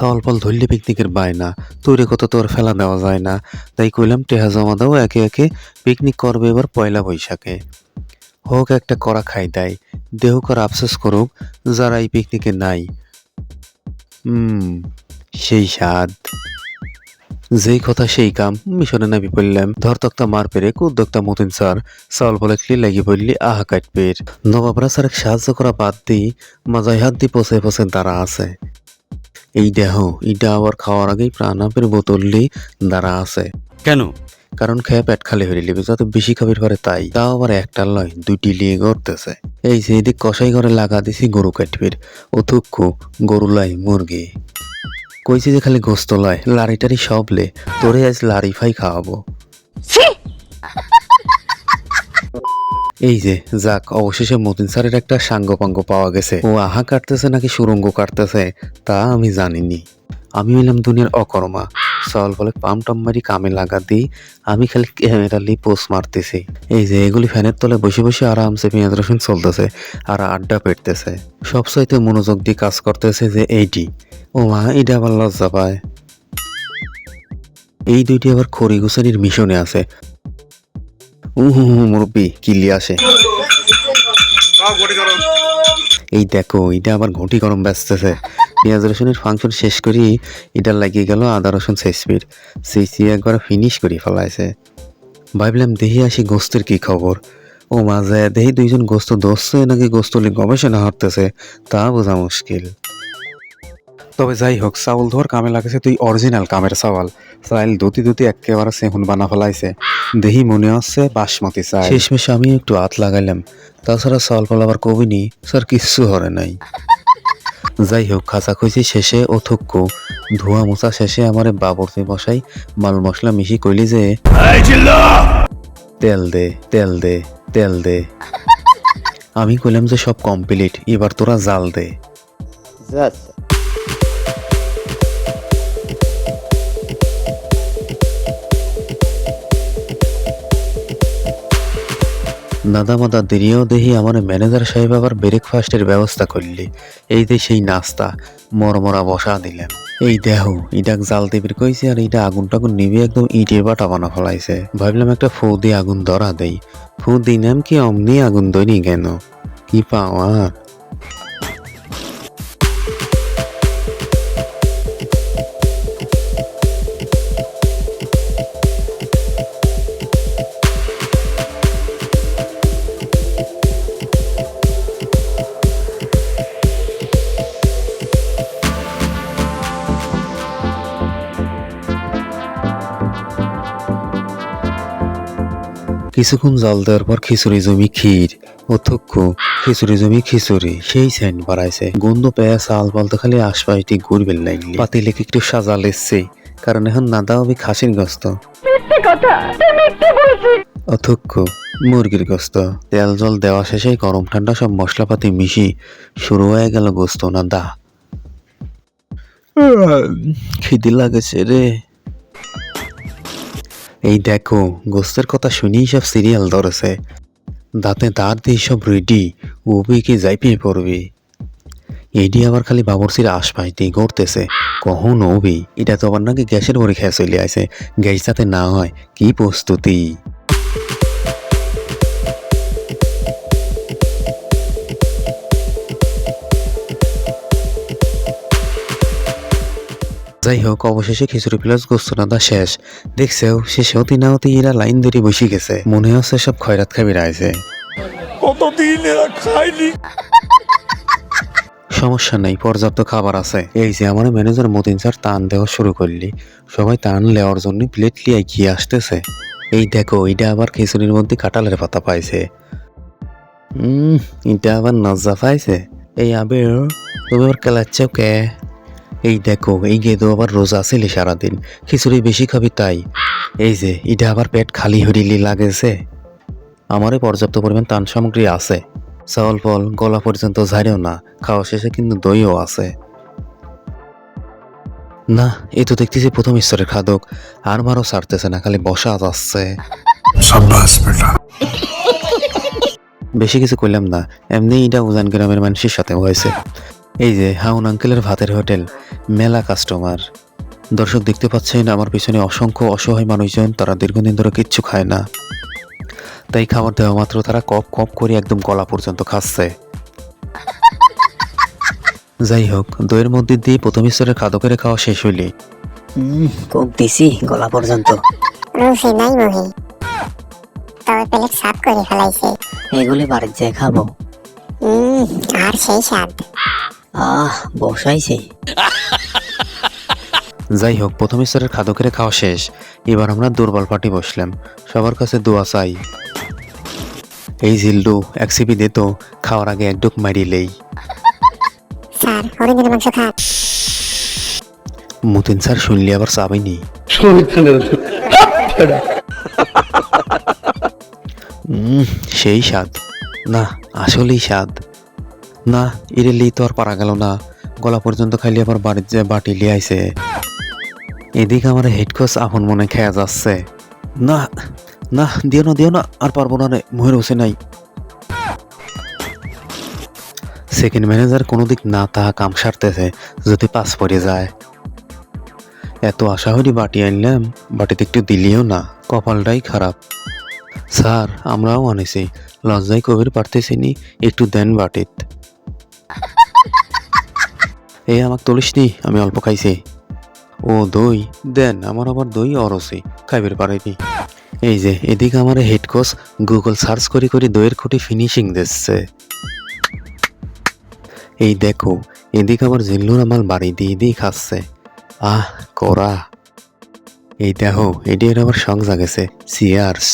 চাউল পাল ধরলে পিকনিকের বায়না, তৈরি কত তোর ফেলা দেওয়া যায় না। তাই কইলাম, টেহা জমা দাও, একে একে পিকনিক করবে এবার পয়লা বৈশাখে। হোক, একটা করা খাই দেয়। দেহ কর আফসোস করুক, যারা এই পিকনিকে নাই। সেই স্বাদ। যেই কথা সেই কাম, মিশনে নামি পড়লাম। ধর তক্তা মার পেরে উদ্যোক্তা মতিন স্যার চাউল বলে ক্লি লাগি পড়লি, আহা কাটপের নবাবরা স্যার সাহায্য করা বাদ দি, মাজায় হাত দিয়ে পচে পচে দাঁড়া আছে। এই দেহ এইটা আবার খাওয়ার আগেই প্রাণাপের বোতল লি দাঁড়া আছে। কেন? কারণ খেয়ে পেট খালি হয়ে লিবে যত বেশি খাবির পারে তাই। তাও আবার একটা লয় দুইটি লিয়ে করতেছে এই যে এদিক কষাই ঘরে লাগা দিছি গরু কাটবির। ও থুক্কু গরু লাই মুরগি। কইছি যে খালি গোস্ত লয় লারি টারি সব লে তোরে আজ লারি ফাই খাওয়াবো। এই যে, যাক, অবশেষে মতিন স্যারের একটা সাঙ্গপাঙ্গ পাওয়া গেছে। ও আহা কাটতেছে নাকি সুরঙ্গ কাটতেছে, তা আমি জানিনি। আমি হইলাম দুনিয়ার অকর্মা। সল বলে পাম টাম মারি কামে লাগা দিই, আমি খালি ক্যামেরা লি পোস্ট মারতেছি। এই যে, এগুলি ফ্যানের তলে বসে বসে আরামসে পেঁয়াজ রসুন চলতেছে আর আড্ডা পেটতেছে। সবসাইতে মনোযোগ দিয়ে কাজ করতেছে যে এইটি। ও মা এটা আবার লজ্জা পায়। এই দুইটি আবার খড়ি মিশনে আছে। উহু মুরব্বী কিলি আসে? এই দেখো এটা আবার ঘটি গরম ব্যস্তেছে পেঁয়াজ রসুনের ফাংশন শেষ করি এটা লাগিয়ে গেল আদা রসুন শেষপির সেই সি একবার ফিনিশ করে ফেলাইছে। ভাবলাম দেহি আসি গোস্তের কি খবর? ও মাঝে দেহি দুইজন গোস্ত দোষছে নাকি গোস্তলি গবেষণা হতেছে তা বোঝা মুশকিল। তবে যাই হোক চাউল ধর কামে লাগেছে তুই অরিজিনাল কামের চাওয়াল চাইল দুতি দুতি একেবারে সেহুন বানা ফেলাইছে। দেহি মনে হচ্ছে বাসমতি চাই শেষমেশ আমি একটু হাত লাগাইলাম। তাছাড়া চাউল পাল আবার কবিনি স্যার কিচ্ছু হরে নাই। যাই হোক খাঁচা খুঁজি শেষে ও থুক্কু ধোয়া মোছা শেষে আমার বাবরতে বসাই মাল মশলা মিশি কইলি যে তেল দে তেল দে তেল দে। আমি কইলাম যে সব কমপ্লিট এবার তোরা জাল দে। দাদা মাদা দেহি আমার ম্যানেজার সাহেব আবার ব্রেকফাস্টের ব্যবস্থা করলি। এই যে সেই নাস্তা, মরমরা বসা দিলেন। এই দেহ ইটাক জাল দেবির কইছে আর এটা আগুন টাগুন নিবে একদম ইটে বাটা বানা ফলাইছে। ভাবলাম একটা ফু দিয়ে আগুন ধরা দেই। ফু দিনাম কি অমনি আগুন দইনি কেন? কি পাওয়ার কিছুক্ষণ জল দেওয়ার পর খিচুড়ি জমি ক্ষীর অধ্যক্ষ খিচুড়ি জমি খিচুড়ি সেই সেন্ট বাড়াইছে। গন্ধ পেয়ে চাল বলতে খালি আশপাশটি ঘুরবেন লাগলি পাতিলে একটু সাজা এসছে কারণ এখন নাদা হবে খাসির গস্ত। অধ্যক্ষ মুরগির গোস্ত। তেল জল দেওয়া শেষে গরম ঠান্ডা সব মশলাপাতি মিশি শুরু হয়ে গেল গোস্ত না দা খিদি লাগেছে রে। এই দেখো, গোস্তের কথা শুনেই সব সিরিয়াল ধরেছে। দাঁতে দাঁত দিয়ে সব রেডি উবি কি যাইপে পড়বে। এইটি আবার খালি বাবরসির আশপাশ দিয়ে গড়তেছে। কখন ওবি এটা তো আবার নাকি গ্যাসের বড়ি খেয়ে চলে আসে। গ্যাস যাতে না হয়, কি প্রস্তুতি? যাই হোক অবশেষে খিচুড়ি প্লাস গোস্ত রান্না শেষ। দেখছেও শেষে হতে না হতে এরা লাইন ধরে বসে গেছে। মনে হচ্ছে সব খয়রাত খাবি রাইছে। কতদিন এরা খায়নি? সমস্যা নেই পর্যাপ্ত খাবার আছে। এই যে আমার ম্যানেজার মতিন স্যার টান দেওয়া শুরু করলি। সবাই টান লেওয়ার জন্য প্লেট লিয়ে এগিয়ে আসতেছে। এই দেখো এটা আবার খিচুড়ির মধ্যে কাঁটালের পাতা পাইছে। হুম এটা আবার নজা পাইছে। এই আবে তুমি আবার কেলাচ্ছ কে? এই দেখো এই গেদো আবার রোজা ছিলে সারাদিন। খিচুড়ি বেশি খাবি তাই। এই যে এটা আবার পেট খালি হরিলি লাগেছে। আমারও পর্যাপ্ত পরিমাণ তান সামগ্রী আছে। চাউল ফল গলা পর্যন্ত ঝাড়েও না খাওয়া শেষে কিন্তু দইও আছে। না এ তো দেখতেছি প্রথম ঈশ্বরের খাদক। আর মারও ছাড়তেছে না খালি বসা যাচ্ছে। বেশি কিছু করলাম না এমনি এটা উজান গ্রামের মানুষের সাথে হয়েছে। এই যে হাউন আঙ্কেলের ভাতের হোটেল মেলা কাস্টমার দর্শক দেখতে পাচ্ছেন আমার পিছনে অসংখ্য অসহায় মানুষজন তারা দীর্ঘদিন ধরে কিচ্ছু খায় না। তাই খাবার দেওয়া মাত্র তারা কপ কপ করে একদম গলা পর্যন্ত খাচ্ছে। যাই হোক দইয়ের মধ্যে দিয়ে প্রথম স্তরের খাদকের খাওয়া শেষ হইলে। কোক দিছি গলা পর্যন্ত। রুচি নাই মহি। তবে প্লেট সাফ করে ফেলাইছে। এগুলি বাড়ির যে খাব। উম, আর সেই স্বাদ। আহ বসাইছে। যাই হোক প্রথম স্তরের খাদকের খাওয়া শেষ। এবার আমরা দুর্বল পার্টি বসলাম। সবার কাছে দোয়া চাই। এই জিল্লু এক সিপি দে তো খাওয়ার আগে এক ডুক মারিলেই স্যার হরিণের মাংস খান মুতিন স্যার শুনলে আবার চাবেনি? উম, সেই স্বাদ। না আসলেই স্বাদ। না ইরেলি তো আর পারা গেল না। গলা পর্যন্ত খাইলে আবার বাড়ির যে বাটি লিয়ে আইছে। এদিকে আমার হেডকোচ আপন মনে খেয়া যাচ্ছে। না না, দিও না দিও না, আর পারব না রে, মুহের হোসে নাই। সেকেন্ড ম্যানেজার কোনো দিক না তাহা কাম সারতেছে, যদি পাস পড়ে যায়। এত আশা হরি বাটি আনলাম, বাটিতে একটু দিলিও না, কপালটাই খারাপ। স্যার, আমরাও আনেছি, লজ্জায় কবির পারতেছি নি, একটু দেন বাটিত। এই আমাকে তুলিস নি, আমি অল্প খাইছি। ও দই? দেন, আমার আবার দই অরসি খাইবের পারেনি এই যে, এদিকে আমার হেড কোচ গুগল সার্চ করে করে দইয়ের খুঁটি ফিনিশিং দিচ্ছে। এই দেখো, এদিকে আমার জিল্লুর আমার বাড়ি দিয়ে দিয়ে খাচ্ছে। আহ করা এই দেখো, এটি আবার সং জাগেছে সিয়ার্স